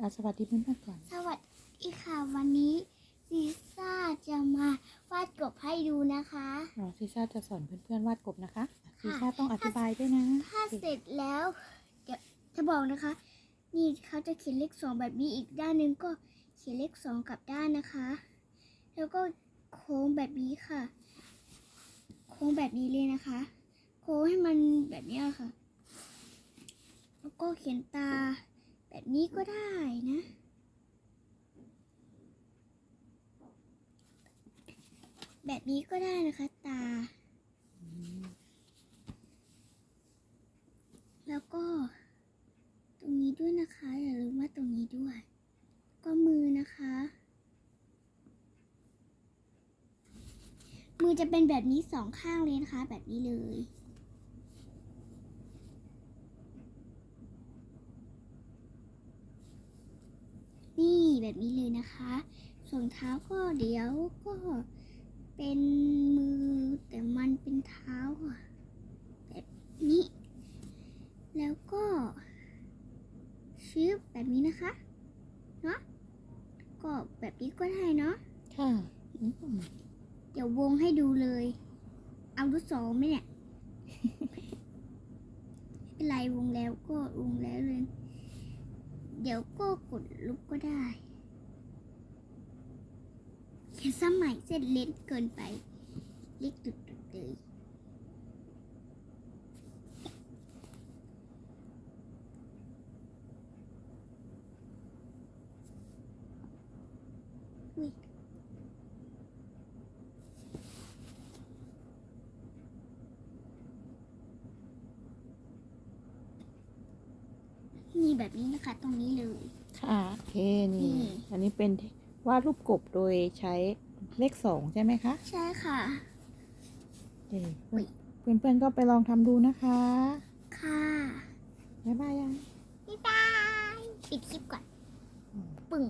อะสวัสดีเพื่อนๆก่อน สวัสดีค่ะ วันนี้ซีซ่าจะมาวาดกบให้ดูนะคะอ๋อซีซ่าจะสอนเพื่อนๆวาดกบนะคะซีค่ะซ่าต้องอธิบายด้วยนะ ถ้าเสร็จแล้วเดี๋ยวจะบอกนะคะ นี่เขาจะเขียนเลขสองแบบนี้อีกด้านหนึงก็เขียนเลขสองกลับด้านนะคะ แล้วก็โค้งแบบนี้ค่ะ โค้งแบบนี้เลยนะคะ โค้งให้มันแบบนี้ค่ะ แล้วก็เขียนตาแบบ นี้ก็ได้นะ แบบนี้ก็ได้นะคะตา แล้วก็ ตรงนี้ด้วยนะคะ อย่าลืมว่าตรงนี้ด้วย ก็มือนะคะ มือจะเป็นแบบนี้สองข้างเลยนะคะ แบบนี้เลย นี่ แบบนี้เลยนะคะส่วนเท้าก็เดี๋ยวก็เป็นมือแต่มันเป็นเท้าแบบนี้ แล้วก็ชืบแบบนี้นะคะเนาะก็แบบนี้ก็ได้เนาะค่ะเดี๋ยววงให้ดูเลย เอาลูกศรไหมเนี่ยไม่เป็นไรวงแล้วก็วงแล้วเลย เดี๋ยวก็กดลุกก็ได้ แค่สมัยเส้นเล็กเกินไปเล็กตุดๆเลยอุ๊ยนี่แบบนี้นะคะ ตรงนี้เลย ค่ะ โอเค นี่นี่อันนี้เป็น วาดรูปกบโดยใช้เลขสองใช่ไหมคะใช่ค่ะ เออเพื่อนๆก็ไปลองทำดูนะคะ ค่ะบ๊ายบายยัง บ๊ายบาย ปิดคลิปก่อน ปึ้ง